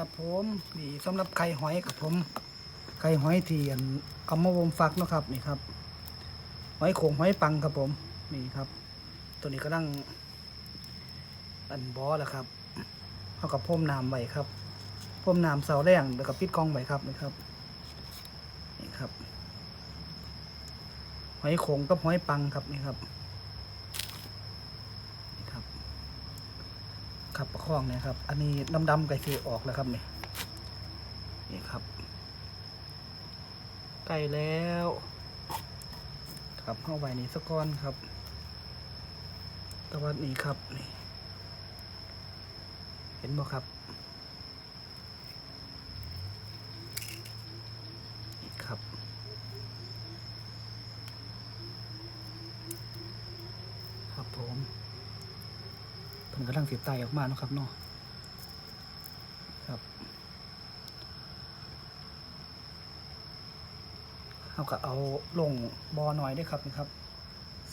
ครับผมนี่สำหรับไข่หอยกับผม ไข่หอยเที่อันเอามาวงฟักนะครับนี่ครับ หอยโขงหอยปังครับผมนี่ครับ ตัวนี้ก็ตั้งอันบอแล้วครับเอากับพ่มน้ำไว้ครับพ่มน้ำเสาแรงแล้วก็ปิดกล้องไว้ครับนี่ครับนี่ครับ หอยโขงกับหอยปังครับนี่ครับ นี่ครับ ครับประคองเนี่ยครับ อันนี้ดำๆไก่สีออกแล้วครับนี่นี่ครับใกล้แล้ว ครับเข้าไว้นี่สะก้อนครับ ตะวันนี้ครับนี่เห็นบ่ครับนี่ครับครับผม พิ่นกำลังสิไตออกมาเนาะครับเนาะครับเอาก็เอาลงบอหน่อยได้ครับนี่ครับ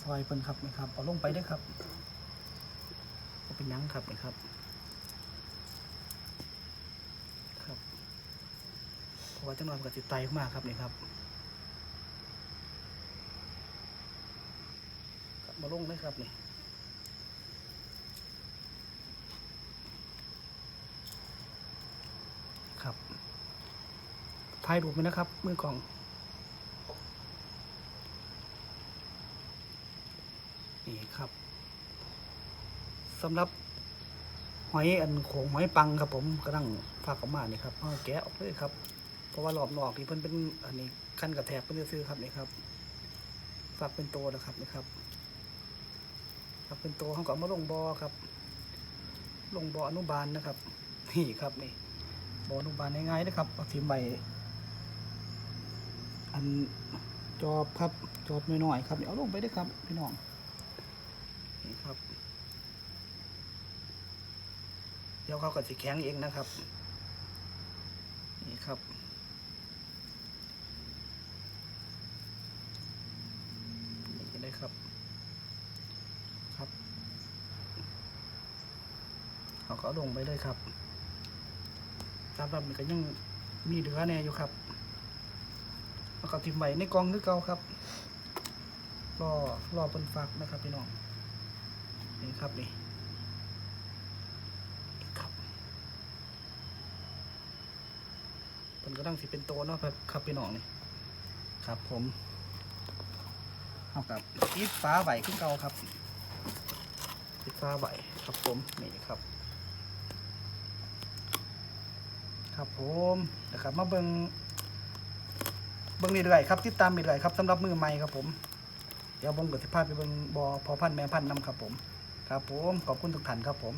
ซอยเพิ่นครับนี่ครับเอาลงไปได้ครับเอาเป็นหยังครับนี่ครับครับเพราะว่าจังหวะมันก็สิไตออกมาครับนี่ครับครับมาลงเลยครับนี่ ครับถ่ายรูปไหมนะครับ มือกล่องนี่ครับสำหรับหอยอันโขงหอยปังครับผมกำลังฝากออกมาเนี่ครับเอาแกะออกเลยครับ เพราะว่ารอบนอกที่เพิ่นเป็นอันนี้ขั้นกระแทกเพิ่นจะซื้อครับนี่ครับฝากเป็นตัวนะครับนี่ครับฝากเป็นตัวเขาก็เอามาลงบอครับ ลงบออนุบาลนะครับ นี่ครับนี่ บอนุบาลง่ายๆนะครับเอาทิมใบอันจอบครับจอบน้อยๆครับนี่เอาลงไปได้อครับพี่น้องนี่ครับ เดี๋ยวเขาก็สิแข็งเองนะครับ นี่ครับนี่ได้ครับครับเขาก็ลงไปเลยครับ ตามลำนี่ก็ยังมีเหลือแน่อยู่ครับแล้วก็ทิมไว้ในกองคือเก่าครับรอรอเปินฟักนะครับพี่น้องนี่ครับนี่ครับเปินก็ตั้งสิเป็นโตเนาะครับครับพี่น้องนี่ครับผมเอากับปิดฟ้าไหวขึ้นเก่าครับปิดฟ้าไหวครับผมนี่ครับ ครับผมนะครับมาเบิงเบิงเรื่อยครับติดตามเรื่อยครับสำหรับมือใหม่ครับผมเดี๋ยวผมกับสิพาไปเบิงบอพอพันแม่พันน้ำครับผม ครับผมขอบคุณทุกท่านครับผม